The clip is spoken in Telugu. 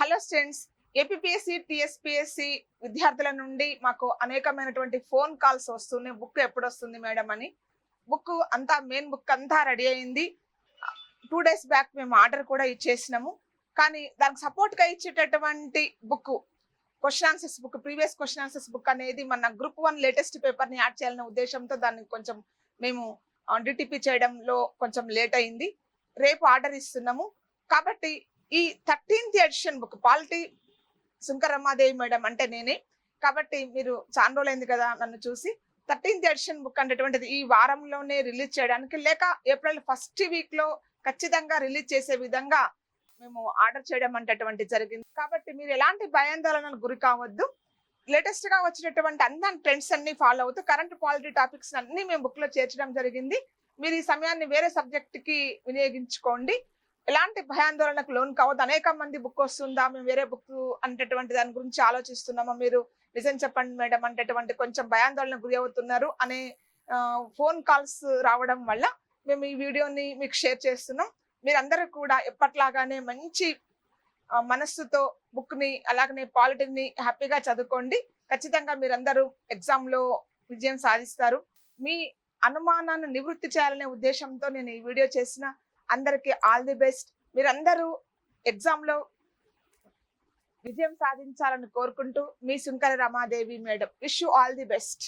హలో స్టూడెంట్స్ ఏపీఎస్సి టిఎస్పిఎస్సి విద్యార్థుల నుండి మాకు అనేకమైనటువంటి ఫోన్ కాల్స్ వస్తున్నాయి. బుక్ ఎప్పుడు వస్తుంది మేడం అని. బుక్ అంతా మెయిన్ బుక్ అంతా రెడీ అయింది. టూ డేస్ బ్యాక్ మేము ఆర్డర్ కూడా ఇచ్చేసినాము. కానీ దానికి సపోర్ట్గా గా ఇచ్చేటటువంటి book question answers book previous question answers book అనేది మన గ్రూప్ వన్ లేటెస్ట్ పేపర్ని యాడ్ చేయాలనే ఉద్దేశంతో దాన్ని కొంచెం మేము డిటిపి చేయడంలో కొంచెం లేట్ అయింది. రేపు ఆర్డర్ ఇస్తున్నాము. కాబట్టి ఈ థర్టీన్త్ ఎడిషన్ బుక్ పాలిటీ శంకరమ్మాదేవి మేడం అంటే నేనే. కాబట్టి మీరు చాలా రోజులైంది కదా నన్ను చూసి. థర్టీన్త్ ఎడిషన్ బుక్ అనేటువంటిది ఈ వారంలోనే రిలీజ్ చేయడానికి లేక ఏప్రిల్ ఫస్ట్ వీక్లో ఖచ్చితంగా రిలీజ్ చేసే విధంగా మేము ఆర్డర్ చేయడం అనేటటువంటి జరిగింది? కాబట్టి మీరు ఎలాంటి భయాందోళనకు గురి కావద్దు. లేటెస్ట్గా వచ్చినటువంటి అన్ని ట్రెండ్స్ అన్ని ఫాలో అవుతూ కరెంట్ పాలిటీ టాపిక్స్ అన్ని మేము బుక్లో చేర్చడం జరిగింది. మీరు ఈ సమయాన్ని వేరే సబ్జెక్ట్కి వినియోగించుకోండి. ఎలాంటి భయాందోళనకు లోన్ కావద్దు. అనేక మంది బుక్ వస్తుందా మేము వేరే బుక్ అనేటటువంటి దాని గురించి ఆలోచిస్తున్నామా మీరు? నిజం చెప్పండి మేడం అనేటటువంటి కొంచెం భయాందోళనకు గురి అవుతున్నారు అనే ఫోన్ కాల్స్ రావడం వల్ల మేము ఈ వీడియోని మీకు షేర్ చేస్తున్నాం. మీరందరూ కూడా ఎప్పట్లాగానే మంచి మనస్సుతో బుక్ని అలాగనే పాలిటీని హ్యాపీగా చదువుకోండి. ఖచ్చితంగా మీరందరూ ఎగ్జామ్లో విజయం సాధిస్తారు. మీ అనుమానాన్ని నివృత్తి చేయాలనే ఉద్దేశంతో నేను ఈ వీడియో చేసిన అందరికీ ఆల్ ది బెస్ట్. మీరందరూ ఎగ్జామ్లో విజయం సాధించాలని కోరుకుంటూ మీ Sunkara Ramadevi madam. Wish you all the best.